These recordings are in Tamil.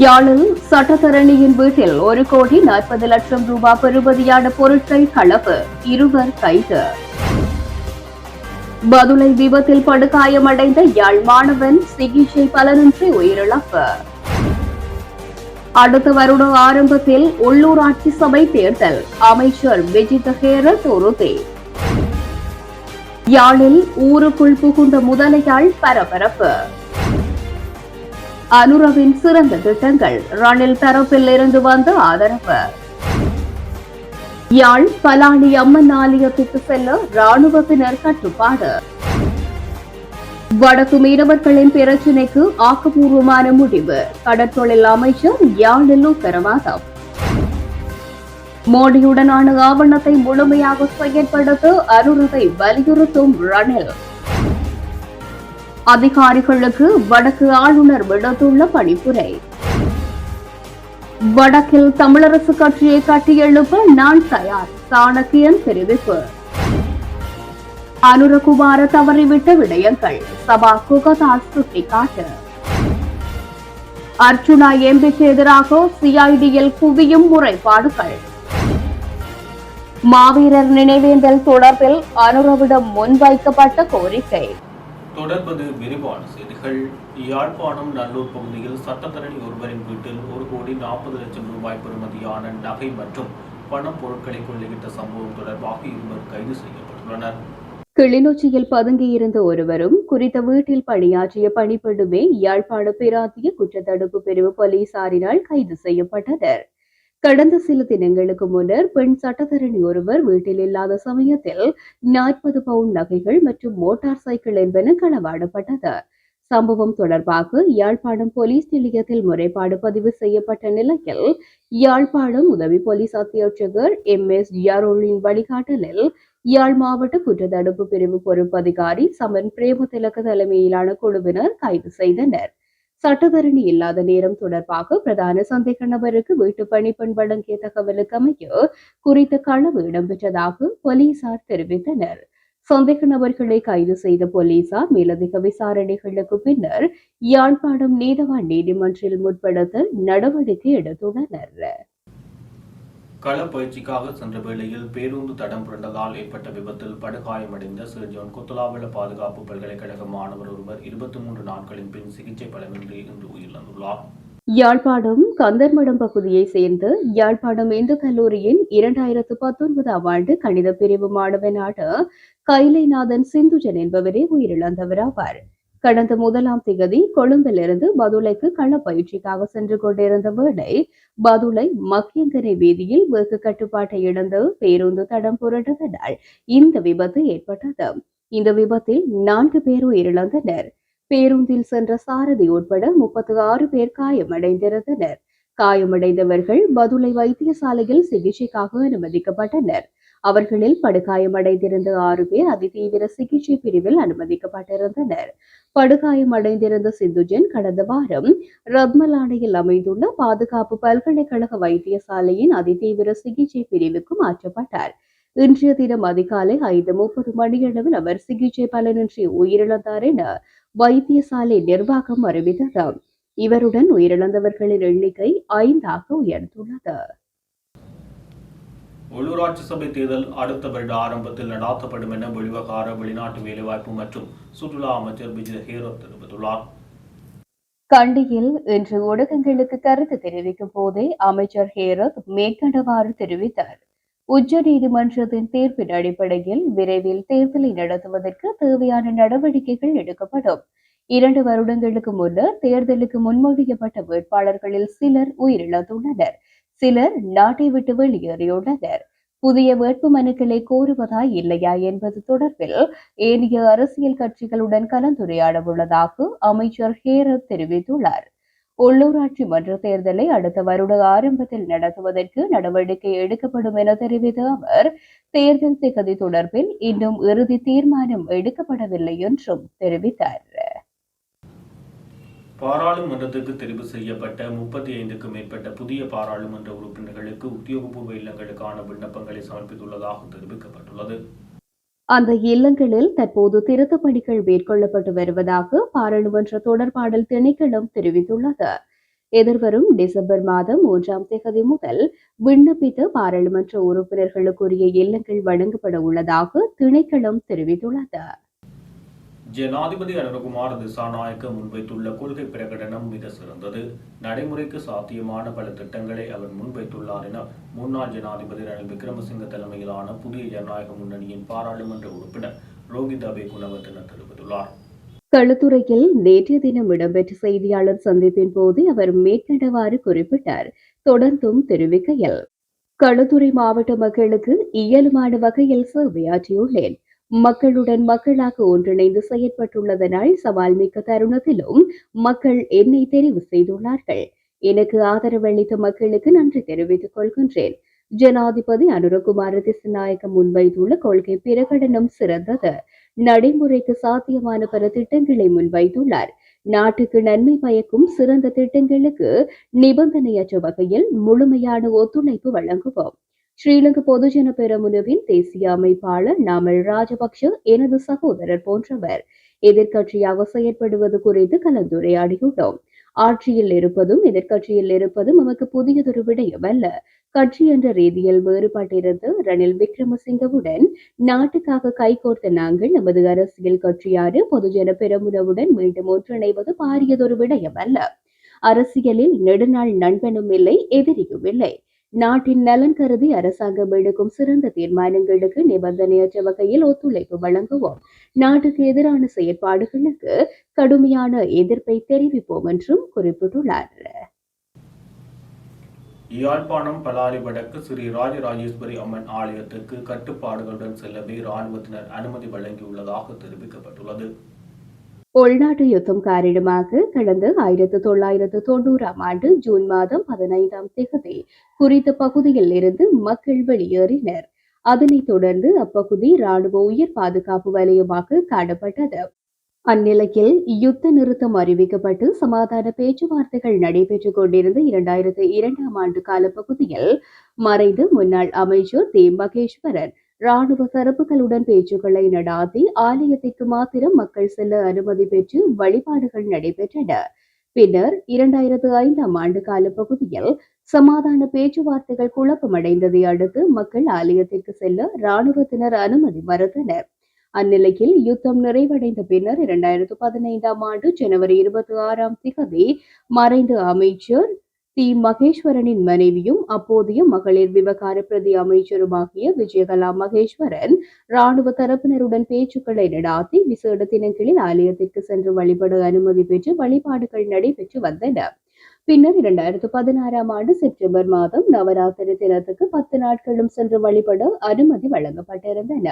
யாழில் சட்டத்தரணியின் வீட்டில் ஒரு கோடி நாற்பது லட்சம் ரூபாய் பெறுமதியான பொருட்கள் களவு இருவர் கைது. பதுளை விபத்தில் படுகாயமடைந்த யாழ் மாணவன் சிகிச்சை பலனின்றி உயிரிழப்பு. அடுத்த வருட ஆரம்பத்தில் உள்ளூராட்சி சபை தேர்தல். அமைச்சர் விஜித ஹேரத் உறுதி. யாழில் ஊருக்குள் புகுந்த முதலையாள் பரபரப்பு. அனுரவின் சிறந்த திட்டங்கள். ரணில் தரப்பில் இருந்து வந்த ஆதரவு. யாழ் பலானி அம்மன் ஆலயத்திற்கு செல்ல ராணுவத்தினர் கட்டுப்பாடு. வடக்கு மீனவர்களின் பிரச்சினைக்கு ஆக்கப்பூர்வமான முடிவு. கடற்தொழில் அமைச்சர் யாழில் உத்தரவாதம். மோடியுடனான ஆவணத்தை முழுமையாக செயற்படுத்த அனுரவை வலியுறுத்தும் ரணில். அதிகாரிகளுக்கு வடக்கு ஆளுநர் விடுத்துள்ள பணிப்புரை. வடக்கில் தமிழரசு கட்சியை கட்டியெழுப்ப நான் தயார் சாணக்கியன் தெரிவிப்பு. அனுரகுமார தவறிவிட்ட விடயங்கள் சபா குகதாஸ் சுட்டிக்காட்டு. அர்ச்சுனா எம்பிக்கு எதிராக சிஐடியில் குவியும் முறைப்பாடுகள். மாவீரர் நினைவேந்தல் தொடர்பில் அனுரவிடம் முன்வைக்கப்பட்ட கோரிக்கை. தொடர்பது விரிவான செய்திகள். யாழ்ப்பாணம் நல்லூர் பகுதியில் சட்டத்தரணி ஒருவரின் வீட்டில் ஒரு கோடி நாற்பது லட்சம் ரூபாய் பெறுமதியான நகை மற்றும் பணப் பொருட்களை கொள்ளையிட்ட சம்பவம் தொடர்பாக இருவர் கைது செய்யப்பட்டுள்ளனர். கிளிநொச்சியில் பதுங்கியிருந்த ஒருவரும் குறித்த வீட்டில் பணியாற்றிய பணிப்பெண்ணுமே யாழ்ப்பாண பிராந்திய குற்றத்தடுப்பு பிரிவு போலீசாரினால் கைது செய்யப்பட்டனர். கடந்த சில தினங்களுக்கு முன்னர் பெண் சட்டத்தரணி ஒருவர் வீட்டில் இல்லாத சமயத்தில் நாற்பது பவுண்ட் நகைகள் மற்றும் மோட்டார் சைக்கிள் என்பன களவாடப்பட்டது. சம்பவம் தொடர்பாக யாழ்ப்பாணம் போலீஸ் நிலையத்தில் முறைப்பாடு பதிவு செய்யப்பட்ட நிலையில் யாழ்ப்பாணம் உதவி போலீஸ் அத்தியட்சகர் எம். எஸ். யாரோலின் வழிகாட்டலில் யாழ் மாவட்ட குற்றத்தடுப்பு பிரிவு பொறுப்பு அதிகாரி சமன் பிரேமதிலக தலைமையிலான குழுவினர் கைது செய்தனர். சட்டத்தரணி இல்லாத நேரம் தொடர்பாக பிரதான சந்தேக நபருக்கு வீட்டு பணிப்பெண் வழங்கிய தகவலுக்கு அமைய குறித்த களவு இடம்பெற்றதாக போலீசார் தெரிவித்தனர். சந்தேக நபர்களை கைது செய்த போலீசார் மேலதிக விசாரணைகளுக்கு பின்னர் யாழ்ப்பாணம் நீதவான் நீதிமன்றில் முற்படுத்த நடவடிக்கை எடுத்துள்ளனர். களப்பயிற்சிக்காக சென்ற வேளையில் பேருந்து தடம் புரண்டதால் ஏற்பட்ட விபத்தில் படுகாயமடைந்த சிறுஜோன் கொத்துலாவள பாதுகாப்பு பல்கலைக்கழக மாணவர் ஒருவர் இருபத்தி மூன்று நாட்களின் பின் சிகிச்சை பலமின்றி இன்று உயிரிழந்துள்ளார். யாழ்ப்பாணம் கந்தர்மடம் பகுதியைச் சேர்ந்த யாழ்ப்பாணம் இந்து கல்லூரியின் இரண்டாயிரத்து பத்தொன்பதாம் ஆண்டு கணித பிரிவு மாணவனான கைலைநாதன் சிந்துஜன் என்பவரே உயிரிழந்தவராவார். கடந்த முதலாம் திகதி கொழும்பிலிருந்து பதுளைக்கு களப்பயிற்சிக்காக சென்று கொண்டிருந்த வேளை பதுளை மக்கியங்கரை வீதியில் வெகு கட்டுப்பாட்டை இழந்து பேருந்து தடம் புரண்டதனால் இந்த விபத்து ஏற்பட்டது. இந்த விபத்தில் நான்கு பேர் உயிரிழந்தனர். பேருந்தில் சென்ற சாரதி உட்பட முப்பத்தி ஆறு பேர் காயமடைந்திருந்தனர். காயமடைந்தவர்கள் பதுளை வைத்தியசாலையில் சிகிச்சைக்காக அனுமதிக்கப்பட்டனர். அவர்களில் படுகாயமடைந்திருந்த ஆறு பேர் அதிதீவிர சிகிச்சை பிரிவில் அனுமதிக்கப்பட்டிருந்தனர். படுகாயமடைந்திருந்த சிந்துஜன் கடந்த வாரம் ரத்மலானையில் அமைந்துள்ள பாதுகாப்பு பல்கலைக்கழக வைத்தியசாலையின் அதிதீவிர சிகிச்சை பிரிவுக்கு மாற்றப்பட்டார். இன்றைய தினம் அதிகாலை ஐந்து முப்பது மணியளவில் அவர் சிகிச்சை பலனின்றி உயிரிழந்தார் என வைத்தியசாலை நிர்வாகம் அறிவித்தது. இவருடன் உயிரிழந்தவர்களின் எண்ணிக்கை ஐந்தாக உயர்ந்துள்ளது. உள்ளூராட்சி சபை தேர்தல் அடுத்த வருட ஆரம்பத்தில் நடாத்தப்படும் என வெளிவகார வெளிநாட்டு வேலைவாய்ப்பு மற்றும் சுற்றுலா அமைச்சர் விஜய் ஹேரத் தெரிவித்துள்ளார். கண்டியில் இன்று ஊடகங்களுக்கு கருத்து தெரிவிக்கும் போதே அமைச்சர் ஹேரத் மேற்கண்டவாறு தெரிவித்தார். உச்ச நீதிமன்றத்தின் தீர்ப்பின் அடிப்படையில் விரைவில் தேர்தலை நடத்துவதற்கு தேவையான நடவடிக்கைகள் எடுக்கப்படும். இரண்டு வருடங்களுக்கு முன்னர் தேர்தலுக்கு முன்மொழியப்பட்ட வேட்பாளர்களில் சிலர் உயிரிழந்துள்ளனர். சிலர் நாட்டை விட்டு வெளியேறியுள்ளனர். புதிய வேட்பு மனுக்களை கோருவதா இல்லையா என்பது தொடர்பில் ஏனைய அரசியல் கட்சிகளுடன் கலந்துரையாட உள்ளதாக அமைச்சர் ஹேரத் தெரிவித்துள்ளார். உள்ளூராட்சி மன்ற தேர்தலை அடுத்த வருட ஆரம்பத்தில் நடத்துவதற்கு நடவடிக்கை எடுக்கப்படும் என தெரிவித்த அவர் தேர்தல் திகதி தொடர்பில் இன்னும் இறுதி தீர்மானம் எடுக்கப்படவில்லை என்றும் தெரிவித்தார். பாராளுமன்றத்துக்கு தெரிவு செய்யப்பட்ட முப்பத்தி ஐந்துக்கு மேற்பட்ட புதிய பாராளுமன்ற உறுப்பினர்களுக்கு உத்தியோகபூர்வ இல்லங்களுக்கான விண்ணப்பங்களை சமர்ப்பித்துள்ளதாக தெரிவிக்கப்பட்டுள்ளது. அந்த இல்லங்களில் தற்போது திருத்தப் பணிகள் மேற்கொள்ளப்பட்டு வருவதாக பாராளுமன்ற தொடர்பாடல் திணைக்களம் தெரிவித்துள்ளது. எதிர்வரும் டிசம்பர் மாதம் மூன்றாம் தேதி முதல் விண்ணப்பித்த பாராளுமன்ற உறுப்பினர்களுக்குரிய இல்லங்கள் வழங்கப்பட உள்ளதாக திணைக்களம் தெரிவித்துள்ளது. ஜனாதிபதி அனுரகுமார் திசாநாயக்க முன்வைத்துள்ள கொள்கை பிரகடனம் மிக சிறந்தது. நடைமுறைக்கு சாத்தியமான பல திட்டங்களை அவர் முன்வைத்துள்ளார் என முன்னாள் ஜனாதிபதி ரணில் விக்ரமசிங்க தலைமையிலான புதிய ஜனநாயக முன்னணியின் பாராளுமன்ற உறுப்பினர் ரோஹித் குணவர்தன தெரிவித்துள்ளார். களுத்துறையில் நேற்றைய தினம் இடம்பெற்ற செய்தியாளர் சந்திப்பின் போது அவர் மேற்கண்டவாறு குறிப்பிட்டார். தொடர்ந்தும் தெரிவிக்கையில் களுத்துறை மாவட்ட மக்களுக்கு இயலுமான வகையில் சேவையாற்றியுள்ளேன். மக்களுடன் மக்களாக ஒன்றிணைந்து செயற்பட்டுள்ளதனால் சவால் மிக்க தருணத்திலும் மக்கள் என்னை தெரிவு செய்துள்ளார்கள். எனக்கு ஆதரவளித்த மக்களுக்கு நன்றி தெரிவித்துக் கொள்கின்றேன். ஜனாதிபதி அனுரகுமார திசநாயகம் முன்வைத்துள்ள கொள்கை பிரகடனம் சிறந்தது. நடைமுறைக்கு சாத்தியமான பல திட்டங்களை முன்வைத்துள்ளார். நாட்டுக்கு நன்மை பயக்கும் சிறந்த திட்டங்களுக்கு நிபந்தனையற்ற வகையில் முழுமையான ஒத்துழைப்பு வழங்குவோம். ஸ்ரீலங்கா பொதுஜன பெரமுனவின் தேசிய அமைப்பாளர் நாமல் ராஜபக்ஷ எனது சகோதரர் போன்றவர். எதிர்க்கட்சியாக செயற்படுவது குறித்து கலந்துரையாடியுள்ளோம். ஆட்சியில் இருப்பதும் எதிர்க்கட்சியில் இருப்பதும் நமக்கு புதியதொரு விடயம் அல்ல கட்சி என்ற ரீதியில் வேறுபட்டிருந்து ரணில் விக்ரமசிங்கவுடன் நாட்டுக்காக கைகோர்த்த நாங்கள் நமது அரசியல் கட்சியாறு பொதுஜன பெருமுனவுடன் மீண்டும் ஒன்றிணைவது பாரியதொரு விடயம் அல்ல அரசியலில் நெடுநாள் நண்பனும் இல்லை எதிரியும் இல்லை. நாட்டின் நலன் கருதி அரசாங்கம் எடுக்கும் சிறந்த தீர்மானங்களுக்கு நிபந்தனையற்ற வகையில் ஒத்துழைப்பு வழங்குவோம். நாட்டுக்கு எதிரான செயற்பாடுகளுக்கு கடுமையான எதிர்ப்பை தெரிவிப்போம் என்றும் குறிப்பிட்டுள்ளார். யாழ்ப்பாணம் பலாரி வடக்கு ஸ்ரீ ராஜராஜேஸ்வரி அம்மன் ஆலயத்துக்கு கட்டுப்பாடுகளுடன் செல்லவே இராணுவத்தினர் அனுமதி வழங்கியுள்ளதாக தெரிவிக்கப்பட்டுள்ளது. உள்நாட்டு யுத்தம் காரணமாக கடந்த ஆயிரத்து தொள்ளாயிரத்து தொண்ணூறாம் ஆண்டு ஜூன் மாதம் பதினைந்தாம் தேதி குறித்த பகுதியில் இருந்து மக்கள் வெளியேறினர் அதனைத் தொடர்ந்து அப்பகுதி ராணுவ உயிர் பாதுகாப்பு வலயமாக காணப்பட்டது அந்நிலையில் யுத்த நிறுத்தம் அறிவிக்கப்பட்டு சமாதான பேச்சுவார்த்தைகள் நடைபெற்றுக் கொண்டிருந்த இரண்டாயிரத்து இரண்டாம் ஆண்டு காலப்பகுதியில் மறைந்த முன்னாள் அமைச்சர் தி மகேஸ்வரன் ராணுவ தரப்புகளுடன் பேச்சுக்களை நடாத்தி ஆலயத்திற்கு மாத்திரம் மக்கள் செல்ல அனுமதி பெற்று வழிபாடுகள் நடைபெற்றன. பின்னர் இரண்டாயிரத்து ஐந்தாம் ஆண்டு கால பகுதியில் சமாதான பேச்சுவார்த்தைகள் குழப்பமடைந்ததை அடுத்து மக்கள் ஆலயத்திற்கு செல்ல ராணுவத்தினர் அனுமதி மறுத்தனர். அந்நிலையில் யுத்தம் நிறைவடைந்த பின்னர் இரண்டாயிரத்து பதினைந்தாம் ஆண்டு ஜனவரி இருபத்தி ஆறாம் திகதி மறைந்த அமைச்சர் டி மகேஸ்வரனின் மனைவியும் அப்போதைய மகளிர் விவகார பிரதி அமைச்சருமாகிய விஜயகலா மகேஸ்வரன் ராணுவ தரப்பினருடன் பேச்சுக்களை நடாத்தி விசேட தினங்களில் ஆலயத்திற்கு சென்று வழிபட அனுமதி பெற்று வழிபாடுகள் நடைபெற்று வந்தன. பின்னர் இரண்டாயிரத்து பதினாறாம் ஆண்டு செப்டம்பர் மாதம் நவராத்திரி தினத்துக்கு பத்து நாட்களும் சென்று வழிபட அனுமதி வழங்கப்பட்டிருந்தன.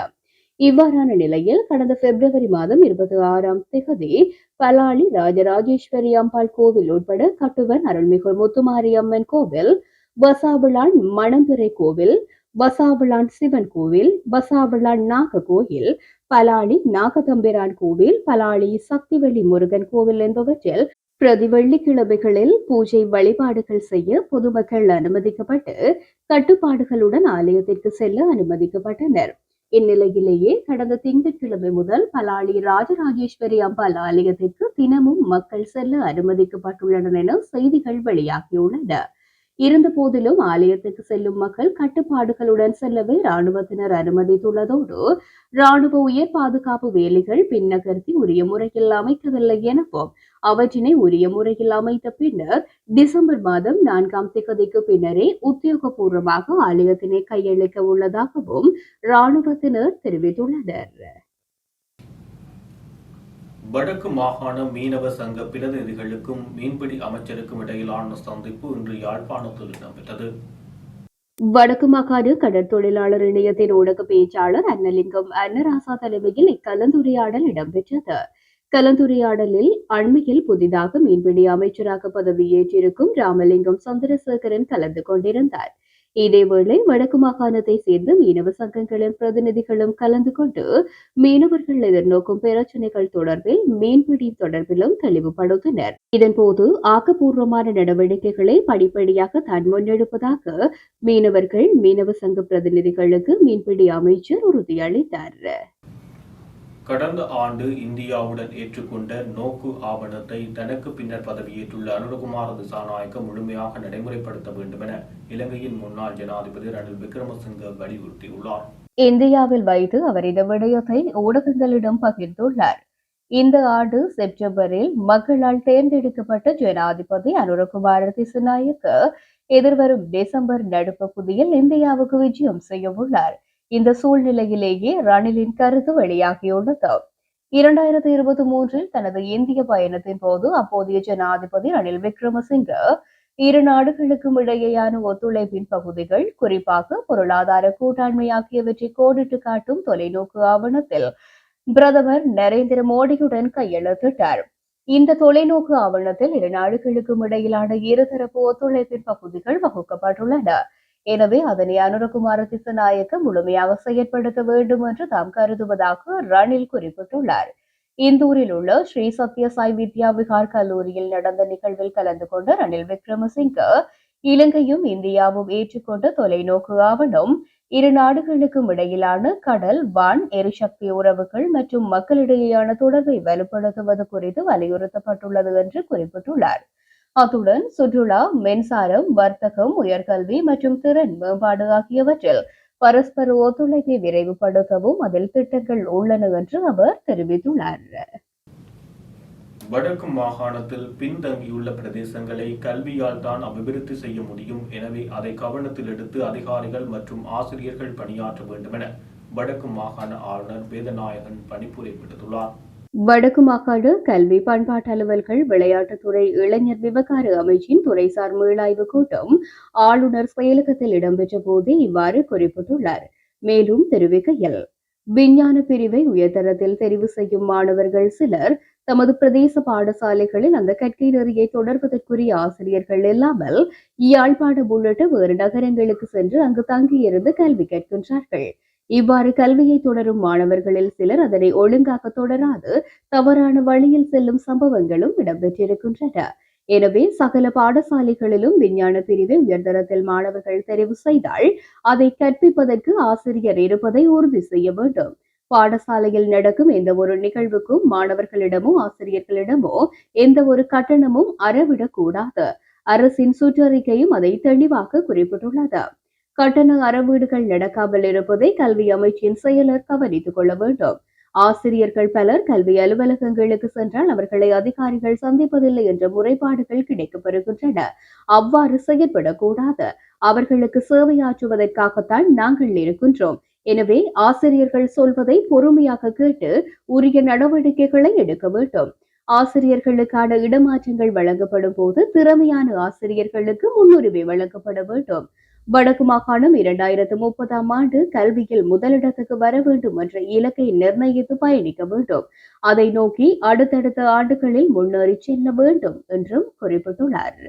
இவ்வாறான நிலையில் கடந்த பிப்ரவரி மாதம் இருபத்தி ஆறாம் திகதி பலாளி ராஜராஜேஸ்வரி அம்பாள் கோவில் உட்பட கட்டுவன் அருள்மிகு முத்துமாரியம்மன் கோவில் வசாவிளான் மணந்துரை கோவில் வசாவிளான் சிவன் கோவில் வசாவிளான் நாக கோயில் பலாளி நாகதம்பிரான் கோவில் பலாளி சக்திவெளி முருகன் கோவில் என்பவற்றில் பிரதி வெள்ளிக்கிழமைகளில் பூஜை வழிபாடுகள் செய்ய பொதுமக்கள் அனுமதிக்கப்பட்டு கட்டுப்பாடுகளுடன் ஆலயத்திற்கு செல்ல அனுமதிக்கப்பட்டனர். இந்நிலையிலேயே கடந்த திங்கட்கிழமை முதல் பலாளி ராஜராஜேஸ்வரி அம்பாள் ஆலயத்திற்கு தினமும் மக்கள் செல்ல அனுமதிக்கப்பட்டுள்ளனர் என செய்திகள் வெளியாகியுள்ளன. இருந்த போதிலும் ஆலயத்துக்கு செல்லும் மக்கள் கட்டுப்பாடுகளுடன் செல்லவே ராணுவத்தினர் அனுமதித்துள்ளதோடு ராணுவ உயர் பாதுகாப்பு வேலைகள் பின்னகர்த்தி உரிய முறையில் அமைக்கவில்லை எனவும் அவற்றினை உரிய முறையில் அமைத்த பின்னர் டிசம்பர் மாதம் நான்காம் திகதிக்கு பின்னரே உத்தியோகபூர்வமாக ஆலயத்தினை கையளிக்க உள்ளதாகவும் ராணுவத்தினர் தெரிவித்துள்ளனர். வடக்கு மாகாண மீனவ சங்க பிரதிநிதிகளுக்கும் மீன்பிடி அமைச்சருக்கும் இடையிலான சந்திப்பு இன்று யாழ்ப்பாணத்தில் இடம்பெற்றது. வடக்கு மாகாண கடற்தொழிலாளர் இணையத்தின் ஊடக பேச்சாளர் அன்னலிங்கம் அன்னராசா தலைமையில் இக்கலந்துரையாடல் இடம்பெற்றது. கலந்துரையாடலில் அண்மையில் புதிதாக மீன்பிடி அமைச்சராக பதவியேற்றிருக்கும் ராமலிங்கம் சந்திரசேகரன் கலந்து கொண்டிருந்தார். இதேவேளை வடக்கு மாகாணத்தை சேர்ந்த மீனவ சங்கங்களின் பிரதிநிதிகளும் கலந்து கொண்டு மீனவர்கள் எதிர்நோக்கும் பிரச்சனைகள் தொடர்பில் மீன்பிடி தொடர்பிலும் தெளிவுபடுத்தினர். இதன்போது ஆக்கப்பூர்வமான நடவடிக்கைகளை படிப்படியாக தான் முன்னெடுப்பதாக மீனவர்கள் மீனவ சங்க பிரதிநிதிகளுக்கு மீன்பிடி அமைச்சர் உறுதியளித்தார். கடந்த ஆண்டு இந்தியாவுடன் ஏற்றுக்கொண்ட நோக்கு ஆவணத்தை தனக்கு பின்னர் பதவியேற்றுள்ள அனுரகுமார் திசாநாயக்க முழுமையாக நடைமுறைப்படுத்த வேண்டும் என இலங்கையின் முன்னாள் ஜனாதிபதி ரணில் விக்ரமசிங்க வலியுறுத்தியுள்ளார். இந்தியாவில் வைத்து அவர் இந்த விடயத்தை ஊடகங்களிடம் பகிர்ந்துள்ளார். இந்த ஆண்டு செப்டம்பரில் மக்களால் தேர்ந்தெடுக்கப்பட்ட ஜனாதிபதி அனுரகுமார் திசுநாயக்க எதிர்வரும் டிசம்பர் நடுப்பகுதியில் இந்தியாவுக்கு விஜயம் செய்யவுள்ளார். இந்த சூழ்நிலையிலேயே ரணிலின் கருத்து வெளியாகியுள்ளது. இரண்டாயிரத்தி இருபத்தி மூன்றில் தனது இந்திய பயணத்தின் போது அப்போதைய ஜனாதிபதி ரணில் விக்ரமசிங்க இரு நாடுகளுக்கும் இடையேயான ஒத்துழைப்பின் பகுதிகள் குறிப்பாக பொருளாதார கூட்டாண்மை ஆகியவற்றை கோடிட்டு காட்டும் தொலைநோக்கு ஆவணத்தில் பிரதமர் நரேந்திர மோடியுடன் கையெழுத்திட்டார். இந்த தொலைநோக்கு ஆவணத்தில் இரு நாடுகளுக்கும் இடையிலான இருதரப்பு ஒத்துழைப்பின் பகுதிகள் வகுக்கப்பட்டுள்ளன. எனவே அதனை அனுரகுமார திசநாயக்க முழுமையாக செயற்படுத்த வேண்டும் என்று தாம் கருதுவதாக ரணில் குறிப்பிட்டுள்ளார். இந்தூரில் உள்ள ஸ்ரீ சத்ய சாய் வித்யா விகார் கல்லூரியில் நடந்த நிகழ்வில் கலந்து கொண்ட ரணில் விக்ரமசிங்க இலங்கையும் இந்தியாவும் ஏற்றுக்கொண்ட தொலைநோக்கு ஆவணம் இரு நாடுகளுக்கும் இடையிலான கடல் வான் எரிசக்தி உறவுகள் மற்றும் மக்களிடையேயான தொடர்பை வலுப்படுத்துவது குறித்து வலியுறுத்தப்பட்டுள்ளது என்று குறிப்பிட்டுள்ளார். அத்துடன் சுற்றுலா மின்சாரம் வர்த்தகம் உயர்கல்வி மற்றும் திறன் மேம்பாடு ஆகியவற்றில் பரஸ்பர ஒத்துழைப்பை விரைவுபடுத்தவும் அதில் திட்டங்கள் உள்ளன என்று அவர் தெரிவித்துள்ளார். வடக்கு மாகாணத்தில் பின்தங்கியுள்ள பிரதேசங்களை கல்வியால் தான் அபிவிருத்தி செய்ய முடியும். எனவே அதை கவனத்தில் எடுத்து அதிகாரிகள் மற்றும் ஆசிரியர்கள் பணியாற்ற வேண்டும் என வடக்கு மாகாண ஆளுநர் வேதநாயகன் பணிப்புரை விடுத்துள்ளார். வடக்கு மாகாண கல்வி பண்பாட்டு அலுவல்கள் விளையாட்டுத்துறை இளைஞர் விவகார அமைச்சின் துறைசார் மீளாய்வு கூட்டம் ஆளுநர் செயலகத்தில் இடம்பெற்ற போது இவ்வாறு குறிப்பிட்டுள்ளார். மேலும் தெரிவிக்கையில் விஞ்ஞான பிரிவை உயர்தரத்தில் தெரிவு செய்யும் மாணவர்கள் சிலர் தமது பிரதேச பாடசாலைகளில் அந்த கற்கை நெறியை தொடர்வதற்குரிய ஆசிரியர்கள் இல்லாமல் யாழ்ப்பாணம் உள்ளிட்ட வேறு நகரங்களுக்கு சென்று அங்கு தங்கியிருந்து கல்வி கற்கின்றார்கள். இவ்வாறு கல்வியை தொடரும் மாணவர்களில் சிலர் அதனை ஒழுங்காக தொடராது தவறான வழியில் செல்லும் சம்பவங்களும் இடம்பெற்றிருக்கின்றன. எனவே சகல பாடசாலைகளிலும் விஞ்ஞான பிரிவை உயர்தரத்தில் மாணவர்கள் தெரிவு செய்தால் அதை கற்பிப்பதற்கு ஆசிரியர் இருப்பதை உறுதி செய்ய வேண்டும். பாடசாலையில் நடக்கும் எந்த ஒரு நிகழ்வுக்கும் மாணவர்களிடமோ ஆசிரியர்களிடமோ எந்த ஒரு கட்டணமும் அறவிடக்கூடாது. அரசின் சுற்றறிக்கையும் அதை தெளிவாக குறிப்பிட்டுள்ளது. கட்டண அறவீடுகள் நடக்காமல் இருப்பதை கல்வி அமைச்சின் செயலர் கவனித்துக் கொள்ள வேண்டும். ஆசிரியர்கள் பலர் கல்வி அலுவலகங்களுக்கு சென்றால் அவர்களை அதிகாரிகள் சந்திப்பதில்லை என்ற முறைப்பாடுகள் கிடைக்கப்பெறுகின்றன. அவ்வாறு செயற்படக்கூடாது. அவர்களுக்கு சேவையாற்றுவதற்காகத்தான் நாங்கள் இருக்கின்றோம். எனவே ஆசிரியர்கள் சொல்வதை பொறுமையாக கேட்டு உரிய நடவடிக்கைகளை எடுக்க வேண்டும். ஆசிரியர்களுக்கான இடமாற்றங்கள் வழங்கப்படும் போது திறமையான ஆசிரியர்களுக்கு முன்னுரிமை வழங்கப்பட வேண்டும். வடக்கு மாகாணம் இரண்டாயிரத்து முப்பதாம் ஆண்டு கல்வியில் முதலிடத்துக்கு வர வேண்டும் என்ற இலக்கை நிர்ணயித்து பயணிக்க வேண்டும். அதை நோக்கி அடுத்தடுத்த ஆண்டுகளில் முன்னேறி செல்ல வேண்டும் என்றும் குறிப்பிட்டுள்ளார்.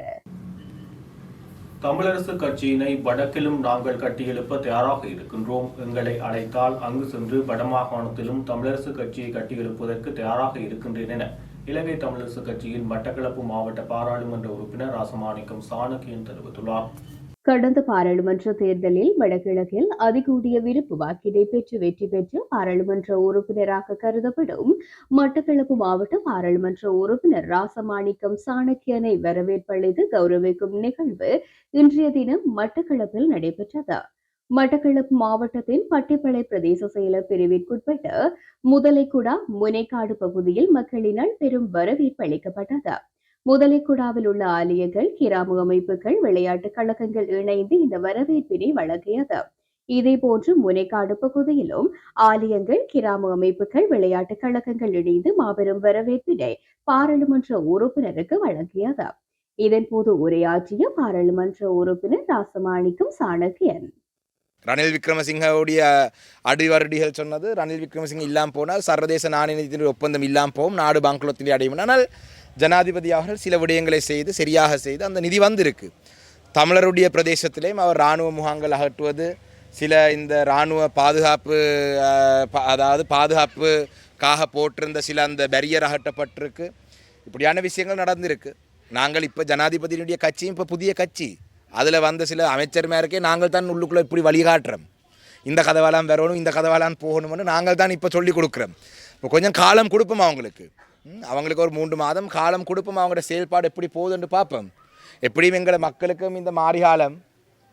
தமிழரசு கட்சியினை வடக்கிலும் நாங்கள் கட்டியெழுப்ப தயாராக இருக்கின்றோம். எங்களை அழைத்தால் அங்கு சென்று வடமாகாணத்திலும் தமிழரசு கட்சியை கட்டியெழுப்பதற்கு தயாராக இருக்கின்றேன் என இலங்கை தமிழரசு கட்சியின் மட்டக்களப்பு மாவட்ட பாராளுமன்ற உறுப்பினர் ராசமாணிக்கம் சாணக்கியன் தெரிவித்துள்ளார். கடந்த பாராளுமன்ற தேர்தலில் வடகிழக்கில் அதிகூடிய விருப்பு வாக்கினை பெற்று வெற்றி பெற்று பாராளுமன்ற உறுப்பினராக கருதப்படும் மட்டக்களப்பு மாவட்ட பாராளுமன்ற உறுப்பினர் ராசமாணிக்கம் சாணக்கியனை வரவேற்பளித்து கௌரவிக்கும் நிகழ்வு இன்றைய தினம் மட்டக்களப்பில் நடைபெற்றது. மட்டக்களப்பு மாவட்டத்தின் பட்டிப்பளை பிரதேச செயலர் பிரிவிற்குட்பட்ட முதலைக்குடா முனைக்காடு பகுதியில் மக்களினால் பெரும் வரவேற்பு அளிக்கப்பட்டது. முதலைக்குடாவில் உள்ள ஆலயங்கள் கிராம அமைப்புகள் விளையாட்டுக் கழகங்கள் இணைந்து இந்த வரவேற்பினை வழங்கியது. இதேபோன்று முனைக்காடு பகுதியிலும் ஆலயங்கள் கிராம அமைப்புகள் விளையாட்டுக் கழகங்கள் இணைந்து மாபெரும் வரவேற்பினை பாராளுமன்ற உறுப்பினருக்கு வழங்கியது. இதன்போது உரையாற்றிய பாராளுமன்ற உறுப்பினர் ராசமாணிக்கம் சாணக்கியன். ரணில் விக்ரமசிங்கவுடைய அடிவரடிகள் சொன்னது. ரணில் விக்ரமசிங்க இல்லாமல் போனால் சர்வதேச நாணய ஒப்பந்தம் இல்லாமல் போகும். நாடு பாங்குலத்தில் அடையும். ஆனால் ஜனாதிபதி அவர்கள் சில விடயங்களை செய்து சரியாக செய்து அந்த நிதி வந்திருக்கு. தமிழருடைய பிரதேசத்திலேயும் அவர் இராணுவ முகாங்கள் அகற்றுவது சில இந்த இராணுவ பாதுகாப்பு பா- அதாவது பாதுகாப்புக்காக போட்டிருந்த சில அந்த பேரியர் அகற்றப்பட்டிருக்கு. இப்படியான விஷயங்கள் நடந்திருக்கு. நாங்கள் இப்போ ஜனாதிபதியினுடைய கட்சியும் இப்போ புதிய கட்சி. அதில் வந்த சில அமைச்சர்மாருக்கே நாங்கள் தான் உள்ளுக்குள்ளே இப்படி வழிகாட்டுறோம். இந்த கதவாலாம் வரணும் இந்த கதவாலாம் போகணும்னு நாங்கள் தான் இப்போ சொல்லி கொடுக்குறோம். இப்போ கொஞ்சம் காலம் கொடுப்போம் அவங்களுக்கு? ம், அவங்களுக்கு ஒரு மூன்று மாதம் காலம் கொடுப்போம்? அவங்களோட செயல்பாடு எப்படி போகுதுன்னு பார்ப்போம். எப்படியும் எங்களை மக்களுக்கும் இந்த மாரி காலம்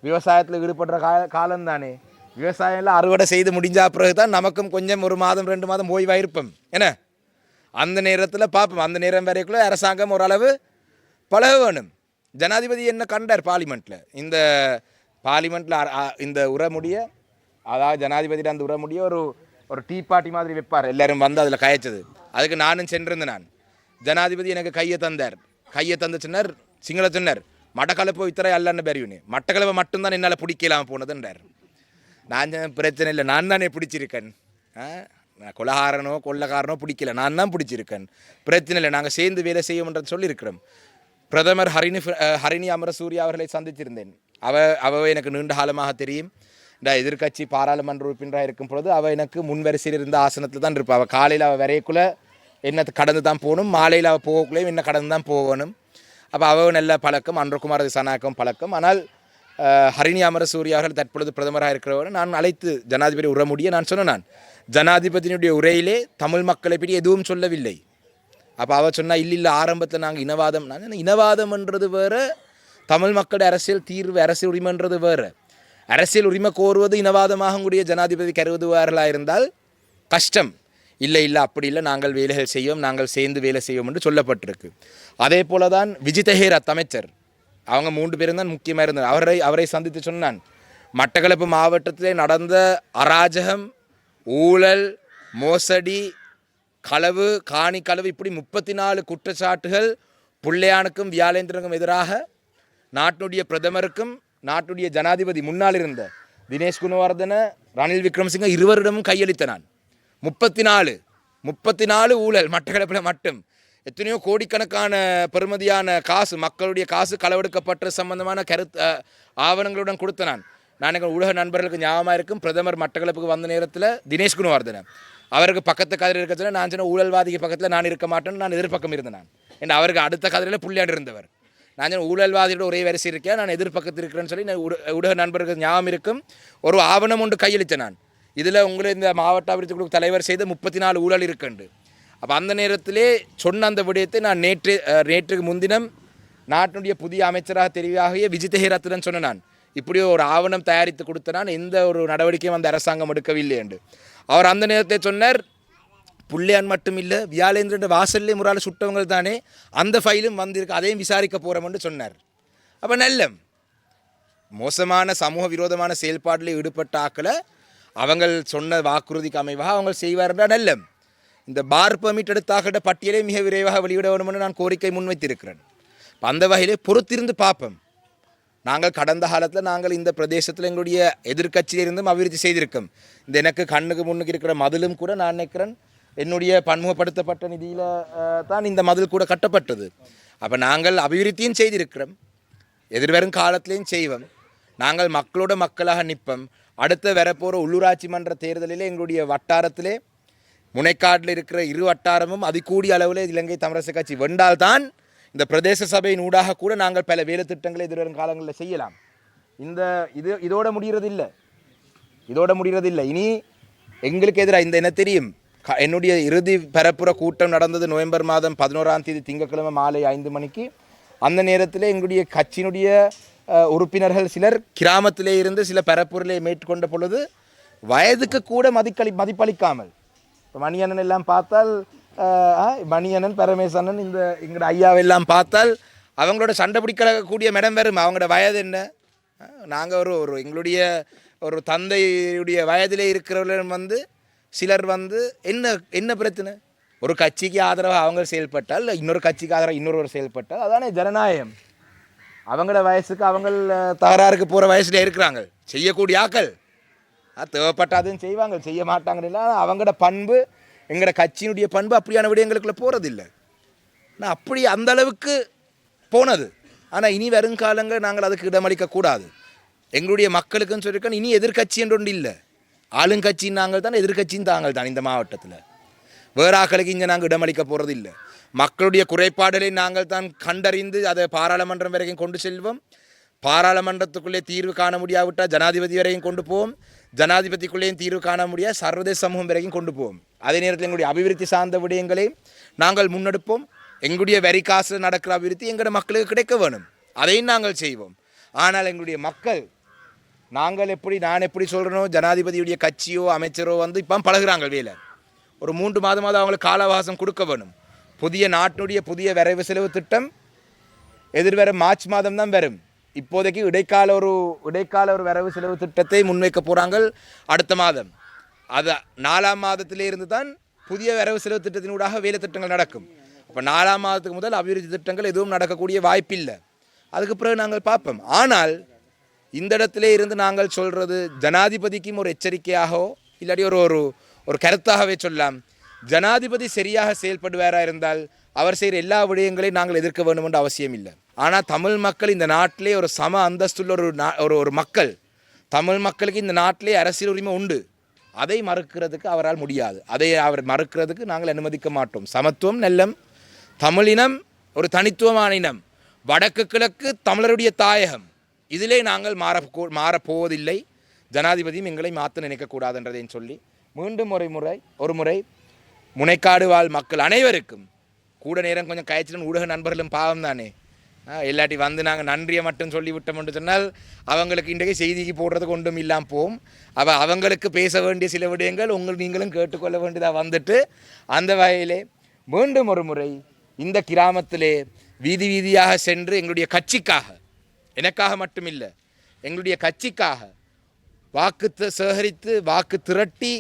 விவசாயத்தில் ஈடுபடுற கால காலம் தானே விவசாயம்லாம் அறுவடை செய்து முடிஞ்ச பிறகு தான் நமக்கும் கொஞ்சம் ஒரு மாதம் ரெண்டு மாதம் ஓய்வாக இருப்போம் என்ன? அந்த நேரத்தில் பார்ப்போம். அந்த நேரம் வரைக்குள்ளே அரசாங்கம் ஓரளவு பழக வேணும் ஜனாதிபதி என்ன கண்டார் பார்லிமெண்ட்டில் இந்த பார்லிமெண்ட்டில் இந்த உரமுடிய அதாவது ஜனாதிபதியில் அந்த உரமுடிய ஒரு ஒரு டீ பார்ட்டி மாதிரி வைப்பார். எல்லாரும் வந்து அதில் கயச்சது. அதுக்கு நானும் சென்றிருந்தேன் நான். ஜனாதிபதி எனக்கு கையை தந்தார். கையை தந்து சொன்னார் சிங்கள சொன்னார் மட்டக்களப்பு இத்தரை அல்லன்னு பெரியவனு மட்டக்களவை மட்டும்தான் என்னால் பிடிக்கலாம போனதுன்றார். நான் பிரச்சனை இல்லை நான் தானே பிடிச்சிருக்கேன். ஆ கொலகாரனோ கொள்ளக்காரனோ பிடிக்கல நான் தான் பிடிச்சிருக்கேன். பிரச்சனை இல்லை நாங்கள் சேர்ந்து வேலை செய்வோம்ன்றது சொல்லியிருக்கிறோம். பிரதமர் ஹரிணி ஹரிணி அமரசூரியா அவர்களை சந்திச்சிருந்தேன் அவ அவ எனக்கு நீண்ட காலமாக தெரியும். இந்த எதிர்க்கட்சி பாராளுமன்ற உறுப்பினராக இருக்கும் பொழுது அவள் எனக்கு முன்வரிசையில் இருந்த ஆசனத்தில் தான் இருப்பாள் அவள் காலையில் அவள் வரையக்குள்ளே என்ன கடந்து தான் போகணும் மாலையில் அவள் போகக்குள்ளேயும் என்ன கடந்து தான் போகணும். அப்போ அவள் நல்ல பழக்கம் அன்றகுமார் சனாக்கம் பழக்கம். ஆனால் ஹரிணி அமரசூரியா அவர்கள் தற்பொழுது பிரதமராக இருக்கிறவர். நான் அழைத்து ஜனாதிபதி உர முடிய நான் சொன்னேன் நான். ஜனாதிபதியினுடைய உரையிலே தமிழ் மக்களை பற்றி எதுவும் சொல்லவில்லை. அப்போ அவள் சொன்னால் இல்லை இல்லை ஆரம்பத்தில் நாங்கள் இனவாதம். நான் இனவாதம்ன்றது வேறு தமிழ் மக்களுடைய அரசியல் தீர்வு அரசியல் உரிமைன்றது வேறு. அரசியல் உரிமை கோருவது இனவாதமாக கூடிய ஜனாதிபதி கருதுவார்களாக இருந்தால் கஷ்டம். இல்லை இல்லை அப்படி இல்லை நாங்கள் வேலைகள் செய்வோம் நாங்கள் சேர்ந்து வேலை செய்வோம் என்று சொல்லப்பட்டிருக்கு. அதே போல தான் விஜிதஹேரத் அமைச்சர் அவங்க மூன்று பேரும் தான் முக்கியமாக இருந்தார் அவரை அவரை சந்தித்து சொன்னான். மட்டக்களப்பு மாவட்டத்திலே நடந்த அராஜகம் ஊழல் மோசடி களவு காணி களவு இப்படி முப்பத்தி நாலு குற்றச்சாட்டுகள் புள்ளையானுக்கும் வியாழேந்திரனுக்கும் எதிராக நாட்டினுடைய பிரதமருக்கும் நாட்டுடைய ஜனாதிபதி முன்னால் இருந்த தினேஷ் குணவர்தன ரணில் விக்ரமசிங்க இருவரிடமும் கையளித்த நான். முப்பத்தி நாலு முப்பத்தி நாலு ஊழல் மட்டக்களப்பில் மட்டும். எத்தனையோ கோடிக்கணக்கான பெருமதியான காசு மக்களுடைய காசு களவெடுக்கப்பட்ட சம்பந்தமான கருத்து ஆவணங்களுடன் கொடுத்த நான். நான் எங்கள் ஊடக நண்பர்களுக்கு ஞாபகமாக இருக்கும். பிரதமர் மட்டக்களப்புக்கு வந்த நேரத்தில் தினேஷ் குணவர்தன. அவருக்கு பக்கத்து கதிரில் இருக்கிறதுல நான் சொன்ன ஊழல்வாதிக்கு பக்கத்தில் நான் இருக்க மாட்டேன்னு நான் எதிர்பக்கம் இருந்தேன் நான். என் அவருக்கு அடுத்த கதிரில் புள்ளியாண்டு இருந்தவர். நான் சொன்ன ஊழல்வாதியோட ஒரே வரிசை இருக்கேன் நான் எதிர்பக்கத்தில் இருக்கிறேன்னு சொல்லி நான் ஊடக நண்பர்களுக்கு ஞாபகம் இருக்கும். ஒரு ஆவணம் ஒன்று கையளித்தேன் நான். இதில் உங்களை இந்த மாவட்ட அபிவிருத்தி குழு தலைவர் செய்த முப்பத்தி நாலு ஊழல் இருக்குண்டு. அப்போ அந்த நேரத்திலே சொன்ன அந்த விடயத்தை நான் நேற்று நேற்றுக்கு முன்தினம் நாட்டினுடைய புதிய அமைச்சராக தெரிவாகிய விஜிதஹேரத்துடன் சொன்னேன் நான். இப்படி ஒரு ஆவணம் தயாரித்து கொடுத்த நான் எந்த ஒரு நடவடிக்கையும் அந்த அரசாங்கம் எடுக்கவில்லை என்று அவர் அந்த நேரத்தை சொன்னார் புள்ளையான் மட்டும் இல்லை வியாழேந்திரன் வாசல்லே முறால சுட்டவங்க தானே அந்த ஃபைலும் வந்திருக்கு அதையும் விசாரிக்க போகிறோம்னு சொன்னார். அப்போ நல்ல மோசமான சமூக விரோதமான செயல்பாட்டில் ஈடுபட்ட ஆக்களை அவங்கள் சொன்ன வாக்குறுதிக்கு அமைவாக அவங்க செய்வார்கள் நல்ல இந்த பார் பர்மிட் எடுத்தாக்கிட்ட பட்டியலை மிக விரைவாக வெளியிட வேண்டும்னு நான் கோரிக்கை முன்வைத்திருக்கிறேன். அந்த வகையிலே பொறுத்திருந்து பார்ப்போம். நாங்கள் கடந்த காலத்தில் நாங்கள் இந்த பிரதேசத்தில் எங்களுடைய எதிர்கட்சியிலிருந்தும் அபிவிருத்தி செய்திருக்கோம். இந்த எனக்கு கண்ணுக்கு முன்னுக்கு இருக்கிற மதிலும் கூட நான் நினைக்கிறேன் என்னுடைய பன்முகப்படுத்தப்பட்ட நிதியில் தான் இந்த மதில் கூட கட்டப்பட்டது. அப்போ நாங்கள் அபிவிருத்தியும் செய்திருக்கிறோம். எதிர்வரும் காலத்திலையும் செய்வோம். நாங்கள் மக்களோட மக்களாக நிற்போம். அடுத்த வரப்போகிற உள்ளூராட்சி மன்ற தேர்தலில் எங்களுடைய வட்டாரத்திலே முனைக்காட்டில் இருக்கிற இரு வட்டாரமும் அதிகூடிய அளவில் இலங்கை தமிழரசு கட்சி வென்றால்தான் இந்த பிரதேச சபையின் ஊடாக கூட நாங்கள் பல வேலை திட்டங்களை எதிர்வரும் காலங்களில் செய்யலாம். இந்த இது இதோட முடிகிறது இல்லை இதோட முடிகிறது இல்லை இனி எங்களுக்கு எதிராக இந்த என்ன தெரியும்? க- என்னுடைய இறுதி பரப்புற கூட்டம் நடந்தது நவம்பர் மாதம் பதினோராம் தேதி திங்கட்கிழமை மாலை ஐந்து மணிக்கு. அந்த நேரத்தில் எங்களுடைய கட்சியினுடைய உறுப்பினர்கள் சிலர் கிராமத்திலே இருந்து சில பரப்புரையை மேற்கொண்ட பொழுது வயதுக்கு கூட மதிக்களி மதிப்பளிக்காமல். இப்போ மணியண்ணன் எல்லாம் பார்த்தால் மணியண்ணன் பரமேசண்ணன் இந்த எங்களோட ஐயாவெல்லாம் பார்த்தால் அவங்களோட சண்டை பிடிக்கக்கூடிய மேடம் வரும் அவங்களோட வயது என்ன? நாங்கள் ஒரு ஒரு எங்களுடைய ஒரு தந்தையுடைய வயதிலே இருக்கிறவர்கள் வந்து சிலர் வந்து என்ன என்ன பிரச்சனை? ஒரு கட்சிக்கு ஆதரவாக அவங்க செயல்பட்டால் இன்னொரு கட்சிக்கு ஆதரவாக இன்னொருவர் செயல்பட்டால் அதானே ஜனநாயகம். அவங்களோட வயசுக்கு அவங்க தகராறுக்கு போகிற வயசுல இருக்கிறாங்க. செய்யக்கூடிய ஆக்கள். அது தேவைப்பட்டாதுன்னு செய்வாங்க. செய்ய மாட்டாங்கன்னு அவங்களோட பண்பு எங்களோட கட்சியினுடைய பண்பு அப்படியான விடயங்களுக்குள்ளே போகிறதில்லை நான் அப்படி அந்த அளவுக்கு போனது. ஆனால் இனி வருங்காலங்கள் நாங்கள் அதுக்கு இடமளிக்கக்கூடாது எங்களுடைய மக்களுக்குன்னு சொல்லியிருக்கோம் இனி எதிர்க்கட்சி என்று ஒன்று இல்லை. ஆளுங்கட்சியும் நாங்கள் தான் எதிர்கட்சியும் தாங்கள் தான் இந்த மாவட்டத்தில். வேறு ஆக்களுக்கு இங்கே நாங்கள் இடமளிக்க போகிறது இல்லை மக்களுடைய குறைபாடுகளை நாங்கள் தான் கண்டறிந்து அதை பாராளுமன்றம் வரைக்கும் கொண்டு செல்வோம். பாராளுமன்றத்துக்குள்ளே தீர்வு காண முடியாவிட்டால் ஜனாதிபதி வரையும் கொண்டு போவோம். ஜனாதிபதிக்குள்ளேயும் தீர்வு காண முடியாது. சர்வதேச சமூகம் வரைக்கும் கொண்டு போவோம் அதே நேரத்தில் எங்களுடைய அபிவிருத்தி சார்ந்த விடயங்களையும் நாங்கள் முன்னெடுப்போம். எங்களுடைய வரி காசு நடக்கிற அபிவிருத்தி எங்களுடைய மக்களுக்கு கிடைக்க வேணும். அதையும் நாங்கள் செய்வோம். ஆனால் எங்களுடைய மக்கள் நாங்கள் எப்படி நான் எப்படி சொல்கிறனோ ஜனாதிபதியுடைய கட்சியோ அமைச்சரோ வந்து இப்போ பழகுறாங்க வேலை ஒரு மூன்று மாதமாவது அவங்களுக்கு கால அவகாசம் கொடுக்க வேணும். புதிய நாட்டினுடைய புதிய வரைவு செலவு திட்டம் எதிர்வர மார்ச் மாதம் தான் வரும். இப்போதைக்கு இடைக்கால ஒரு இடைக்கால ஒரு வரவு செலவு திட்டத்தை முன்வைக்க போகிறாங்க அடுத்த மாதம். அது நாலாம் மாதத்திலே இருந்து தான் புதிய வரவு செலவு திட்டத்தினூடாக வேலை திட்டங்கள் நடக்கும். அப்போ நாலாம் மாதத்துக்கு முதல் அபிவிருத்தி திட்டங்கள் எதுவும் நடக்கக்கூடிய வாய்ப்பில்லை. அதுக்கு பிறகு நாங்கள் பார்ப்போம். ஆனால் இந்த இடத்திலே இருந்து நாங்கள் சொல்கிறது ஜனாதிபதிக்கும் ஒரு எச்சரிக்கையாகவோ இல்லாட்டி ஒரு ஒரு ஒரு கருத்தாகவே சொல்லலாம். ஜனாதிபதி சரியாக செயல்படுவாராக இருந்தால் அவர் செய்கிற எல்லா விடயங்களையும் நாங்கள் எதிர்க்க வேண்டும் என்ற அவசியம் இல்லை ஆனால் தமிழ் மக்கள் இந்த நாட்டிலே ஒரு சம அந்தஸ்துள்ள ஒரு நா ஒரு ஒரு மக்கள். தமிழ் மக்களுக்கு இந்த நாட்டிலே அரசியல் உரிமை உண்டு. அதை மறுக்கிறதுக்கு அவரால் முடியாது. அதை அவர் மறுக்கிறதுக்கு நாங்கள் அனுமதிக்க மாட்டோம். சமத்துவம் நல்லம் தமிழினம் ஒரு தனித்துவமான இனம். வடக்கு கிழக்கு தமிழருடைய தாயகம். இதிலே நாங்கள் மாற மாறப்போவதில்லை. ஜனாதிபதியும் எங்களை மாற்ற நினைக்கக்கூடாதுன்றதையும் சொல்லி மீண்டும் ஒரு முறை ஒரு முறை முனைக்காடு வாழ் மக்கள் அனைவருக்கும் கூட நேரம் கொஞ்சம் கயச்சிடும் ஊடக நண்பர்களும் பாவம் தானே இல்லாட்டி வந்து நாங்கள் நன்றியை மட்டும் சொல்லி விட்டோம் என்று சொன்னால் அவங்களுக்கு இன்றைக்கு செய்திக்கு போடுறதுக்கு ஒன்றும் இல்லாமல் போகும். அவ அவங்களுக்கு பேச வேண்டிய சில விடயங்கள் உங்கள் நீங்களும் கேட்டுக்கொள்ள வேண்டியதாக வந்துட்டு அந்த வகையிலே மீண்டும் ஒரு முறை இந்த கிராமத்திலே வீதி வீதியாக சென்று எங்களுடைய கட்சிக்காக எனக்காக மட்டும் இல்லை எங்களுடைய கட்சிக்காக வாக்கு சேகரித்து வாக்கு திரட்டி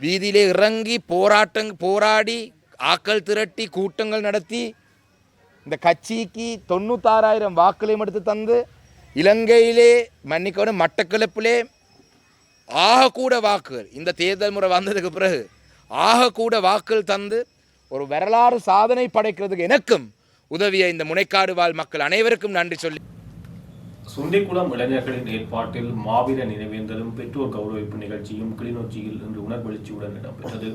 வீதியிலே இறங்கி போராட்டங் போராடி ஆக்கள் திரட்டி கூட்டங்கள் நடத்தி இந்த கட்சிக்கு தொண்ணூத்தாறாயிரம் வாக்குகளையும் எடுத்து தந்து இலங்கையிலே மன்னிக்கணும் மட்டக்களப்பிலே ஆகக்கூட வாக்குகள். இந்த தேர்தல் முறை வந்ததுக்கு பிறகு ஆகக்கூட வாக்குகள் தந்து ஒரு வரலாறு சாதனை படைக்கிறதுக்கு எனக்கும் உதவிய இந்த முனைக்காடு வாழ் மக்கள் அனைவருக்கும் நன்றி சொல்லி சுண்டிக்குளம் இளைஞர்களின் ஏற்பாட்டில் மாவீர நினைவேந்தலும் பெற்றோர் கௌரவிப்பு நிகழ்ச்சியும் கிளிநொச்சியில் இன்று உணர்வெழுச்சியுடன் இடம்பெற்றது.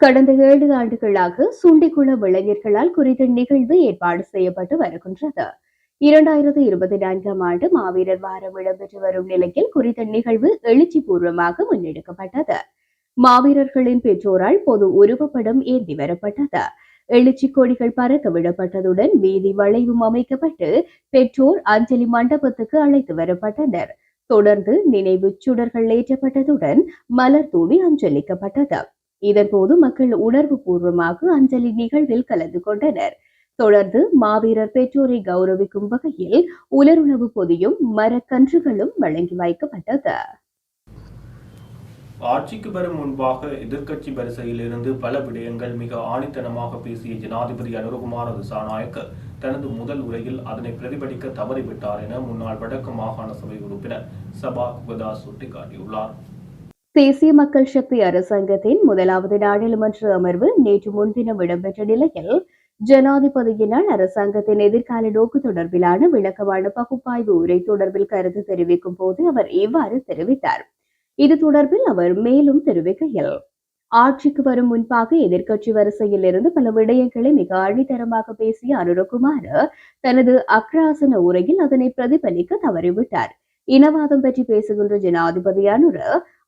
கடந்த ஏழு ஆண்டுகளாக சுண்டிக்குள இளைஞர்களால் குறித்த நிகழ்வு ஏற்பாடு செய்யப்பட்டு வருகின்றது. இரண்டாயிரத்தி இருபத்தி நான்காம் ஆண்டு மாவீரர் வாரம் இடம்பெற்று வரும் நிலையில் குறித்த நிகழ்வு எழுச்சி பூர்வமாக முன்னெடுக்கப்பட்டது. மாவீரர்களின் பெற்றோரால் பொது உருவப்படம் ஏந்தி வரப்பட்டது. எழுச்சி கொடிகள் பறக்க விடப்பட்டதுடன் வீதி வளைவும் அமைக்கப்பட்டு பெற்றோர் அஞ்சலி மண்டபத்துக்கு அழைத்து வரப்பட்டனர். தொடர்ந்து நினைவு சுடர்கள் ஏற்றப்பட்டதுடன் மலர் தூவி அஞ்சலிக்கப்பட்டது. இதன்போது மக்கள் உணர்வு பூர்வமாக அஞ்சலி நிகழ்வில் கலந்து கொண்டனர். தொடர்ந்து மாவீரர் பெற்றோரை கௌரவிக்கும் வகையில் உலருணவு பொதியும் மரக்கன்றுகளும் வழங்கி வைக்கப்பட்டது. ஆட்சிக்கு வரும் முன்பாக எதிர்க்கட்சி வரிசையில் இருந்து பல விடயங்கள் மிக ஆணித்தனமாக பேசிய ஜனாதிபதி அனுரகுமார திசாநாயக்க தனது முதல் உரையில் அதனை பிரதிபலிக்க தவறிவிட்டார் என முன்னாள் வடக்கு மாகாண சபை உறுப்பினர் சபா குகதா சுட்டிக்காட்டியுள்ளார். தேசிய மக்கள் சக்தி அரசாங்கத்தின் முதலாவது நாடாளுமன்ற அமர்வு நேற்று முன்தினம் இடம்பெற்ற நிலையில் ஜனாதிபதியினால் அரசாங்கத்தின் எதிர்கால நோக்கு தொடர்பிலான விளக்கமான பகுப்பாய்வு உரை தொடர்பில் கருத்து தெரிவிக்கும் போது அவர் இவ்வாறு தெரிவித்தார். இது தொடர்பில் அவர் மேலும் தெரிவிக்கையில் ஆட்சிக்கு வரும் முன்பாக எதிர்க்கட்சி வரிசையில் இருந்து பல விடயங்களை மிக அழித்தரமாக பேசிய அனுரகுமார் தனது அக்ராசன உரையில் அதனை பிரதிபலிக்க தவறிவிட்டார். இனவாதம் பற்றி பேசுகின்ற ஜனாதிபதி அனுர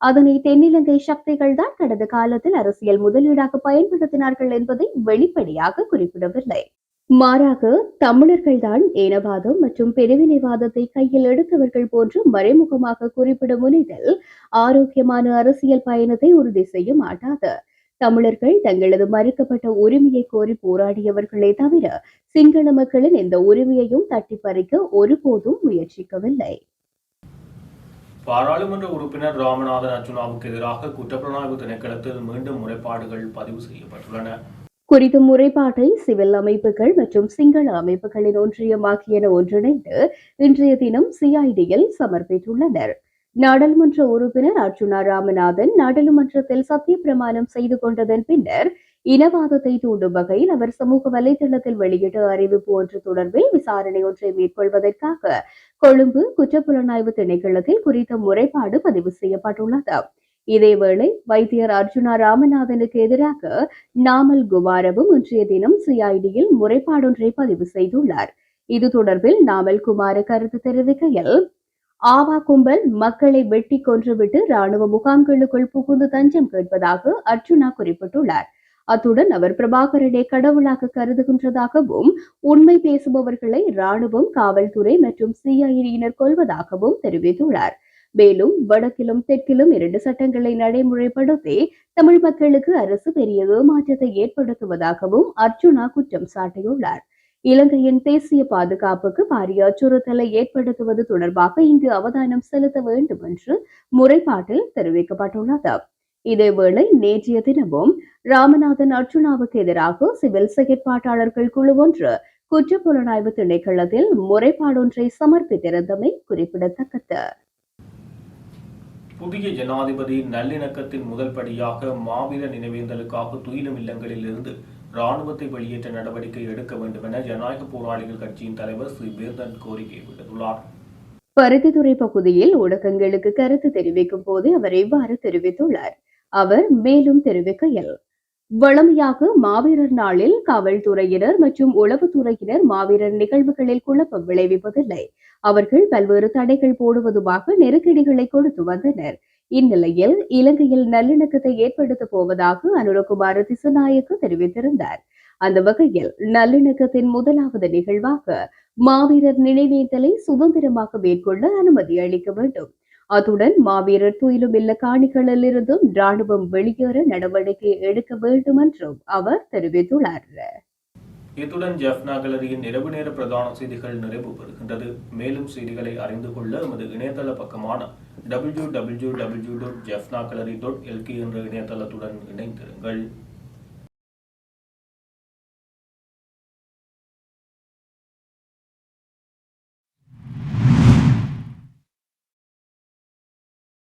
அதனை தென்னிலங்கை சக்திகள் தான் கடந்த காலத்தில் அரசியல் முதலீடாக பயன்படுத்தினார்கள் என்பதை வெளிப்படையாக குறிப்பிடவில்லை. மாறாக தமிழர்கள் தான் இனவாதம் மற்றும் பிரிவினைவாதத்தை கையில் எடுத்தவர்கள் போன்று மறைமுகமாக குறிப்பிட முனைதல் ஆரோக்கியமான அரசியல் பயணத்தை உறுதி செய்ய மாட்டாது. தமிழர்கள் தங்களது மறுக்கப்பட்ட உரிமையை கோரி போராடியவர்களே தவிர சிங்கள மக்களின் எந்த உரிமையையும் தட்டி பறிக்க ஒருபோதும் முயற்சிக்கவில்லை. பாராளுமன்ற உறுப்பினர் ராமநாதன் அர்ஜுனாவுக்கு எதிராக குற்றப்புலனாய்வு திணைக்களத்தில் மீண்டும் முறைப்பாடுகள் பதிவு செய்யப்பட்டுள்ளன. குறித்த முறைப்பாட்டை சிவில் அமைப்புகள் மற்றும் சிங்கள அமைப்புகளின் ஒன்றியம் ஆகியன ஒன்றிணைந்து இன்றைய தினம் சிஐடியில் சமர்ப்பித்துள்ளனர். நாடாளுமன்ற உறுப்பினர் அர்ஜுனா ராமநாதன் நாடாளுமன்றத்தில் சத்திய பிரமாணம் செய்து கொண்டதன் பின்னர் இனவாதத்தை தூண்டும் வகையில் அவர் சமூக வலைதளத்தில் வெளியிட்ட அறிவிப்பு ஒன்று தொடர்பில் விசாரணை ஒன்றை மேற்கொள்வதற்காக கொழும்பு குற்றப்புலனாய்வு திணைக்களத்தில் குறித்த முறைப்பாடு பதிவு செய்யப்பட்டுள்ளது. இதேவேளை வைத்தியர் அர்ஜுனா ராமநாதனுக்கு எதிராக நாமல் குமாரவும் இன்றைய தினம் சிஐடியில் முறைப்பாடொன்றை பதிவு செய்துள்ளார். இது தொடர்பில் நாமல் குமார கருத்து தெரிவிக்கையில் ஆவா கும்பல் மக்களை வெட்டி கொன்றுவிட்டு ராணுவ முகாம்களுக்குள் புகுந்து தஞ்சம் கேட்பதாக அர்ஜுனா குறிப்பிட்டுள்ளார். அத்துடன் அவர் பிரபாகரனை கடவுளாக கருதுகின்றதாகவும் உண்மை பேசுபவர்களை ராணுவம் காவல்துறை மற்றும் சிஐடியினர் கொள்வதாகவும் தெரிவித்துள்ளார். மேலும் வடக்கிலும் தெற்கிலும் இரண்டு சட்டங்களை நடைமுறைப்படுத்தி தமிழ் மக்களுக்கு அரசு பெரிய ஏமாற்றத்தை ஏற்படுத்துவதாகவும் அர்ஜுனா குற்றம் சாட்டியுள்ளார். இலங்கையின் தேசிய பாதுகாப்புக்கு பாரிய அச்சுறுத்தலை ஏற்படுத்துவது தொடர்பாக இங்கு அவதானம் செலுத்த வேண்டும் என்று முறைப்பாட்டில் தெரிவிக்கப்பட்டுள்ளது. இதேவேளை நேற்றைய தினமும் ராமநாதன் அர்ச்சுனாவுக்கு எதிராக சிவில் செயற்பாட்டாளர்கள் குழு ஒன்று குற்றப்புலனாய்வு திணைக்களத்தில் முறைப்பாடொன்றை சமர்ப்பித்திருந்தமை குறிப்பிடத்தக்கது. புதிய ஜனாதிபதி நல்லிணக்கத்தின் முதல் படியாக மாவீர நினைவேந்தலுக்காக துயிலும் இல்லங்களில் இருந்து ராணுவத்தை வெளியேற்ற நடவடிக்கை எடுக்க வேண்டும் என ஜனநாயக போராளிகள் கட்சியின் தலைவர் ஸ்ரீ பேர்தன் கோரிக்கை விடுத்துள்ளார். பருத்தித்துறை பகுதியில் ஊடகங்களுக்கு கருத்து தெரிவிக்கும் போது அவர் இவ்வாறு தெரிவித்துள்ளார். அவர் மேலும் தெரிவிக்கையில் வழமையாக மாவீரர் நாளில் காவல்துறையினர் மற்றும் உளவுத்துறையினர் மாவீரர் நிகழ்வுகளில் குழப்பம் விளைவிப்பதில்லை. அவர்கள் பல்வேறு தடைகள் போடுவதுமாக நெருக்கடிகளை கொடுத்து வந்தனர். இந்நிலையில் இலங்கையில் நல்லிணக்கத்தை ஏற்படுத்தப் போவதாக அனுரகுமார திசுநாயக்கு தெரிவித்திருந்தார். அந்த வகையில் நல்லிணக்கத்தின் முதலாவது நிகழ்வாக மாவீரர் நினைவேந்தலை சுதந்திரமாக மேற்கொள்ள அனுமதி அளிக்க வேண்டும். அத்துடன் மாவீரர் துயிலும் இல்ல காணிகளில் இருந்தும் ராணுவம் வெளியேற நடவடிக்கை எடுக்க வேண்டும் என்றும் அவர் தெரிவித்துள்ளார். இத்துடன் ஜெஃப்னா கலரியின் இரவு நேர பிரதான செய்திகள் நிறைவு பெறுகின்றது. மேலும் செய்திகளை அறிந்து கொள்ள எமது இணையதள பக்கமான W W W dot Jaffna gallery dot LK என்ற இணையதளத்துடன் இணைந்திருங்கள்.